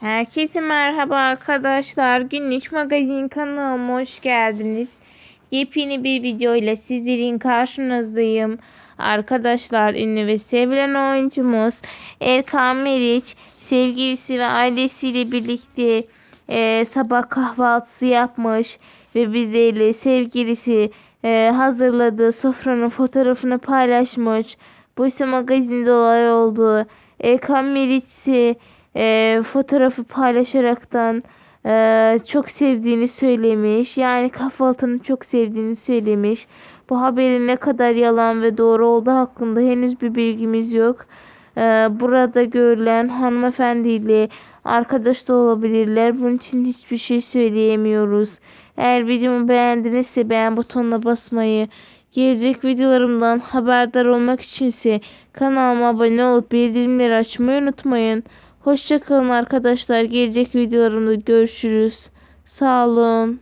Herkese merhaba arkadaşlar. Günlük magazin kanalıma hoş geldiniz. Yepyeni bir video ile sizlerin karşınızdayım. Arkadaşlar ünlü ve sevilen oyuncumuz Erkan Meriç sevgilisi ve ailesiyle birlikte e, sabah kahvaltısı yapmış ve bizlerle sevgilisi e, hazırladığı sofranın fotoğrafını paylaşmış. Bu ise magazinde olay oldu. Erkan Meriç ise e, fotoğrafı paylaşaraktan e, çok sevdiğini söylemiş. Yani kahvaltını çok sevdiğini söylemiş. Bu haberin ne kadar yalan ve doğru olduğu hakkında henüz bir bilgimiz yok. E, burada görülen hanımefendiyle arkadaş da olabilirler. Bunun için hiçbir şey söyleyemiyoruz. Eğer videomu beğendinizse beğen butonuna basmayı, gelecek videolarımdan haberdar olmak içinse kanalıma abone olup bildirimleri açmayı unutmayın. Hoşçakalın arkadaşlar. Gelecek videolarımda görüşürüz. Sağ olun.